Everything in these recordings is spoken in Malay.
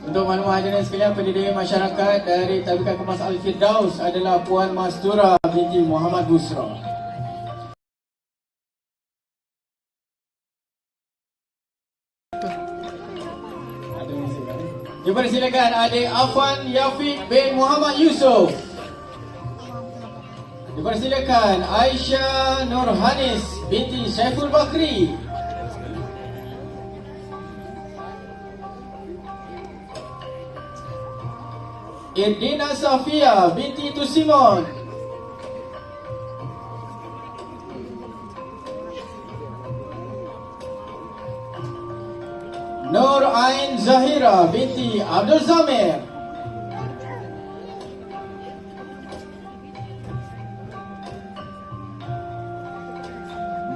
Untuk maklumat hadirin sekalian, pendiri masyarakat dari Tabikat Kemas Al-Firdaus adalah Puan Mastura binti Muhammad Busra. Dipersilakan adik Afan Yafiq bin Muhammad Yusof. Dipersilakan Aisyah Nurhanis binti Syaiful Bakri. Irdina Safia binti Tusimon. Nur Ain Zahira binti Abdul Zamir.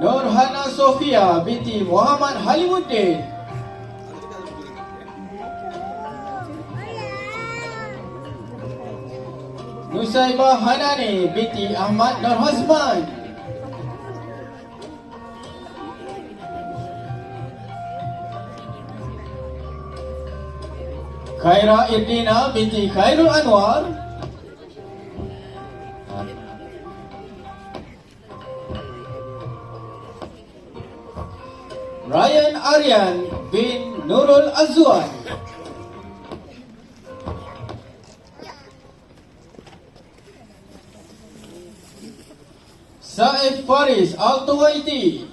Nur Hana Sofia binti Muhammad Halimuddin. Nusaibah Hanani binti Ahmad Nur Hasman. Khaira Irdina binti Khairul Anwar. Ryan Aryan bin Nurul Azwan. Saif Faris Al-Tuwaiti.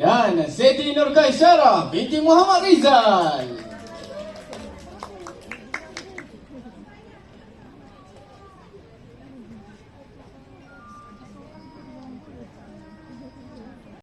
Dan Siti Nur Kaisara binti Muhammad Rizal.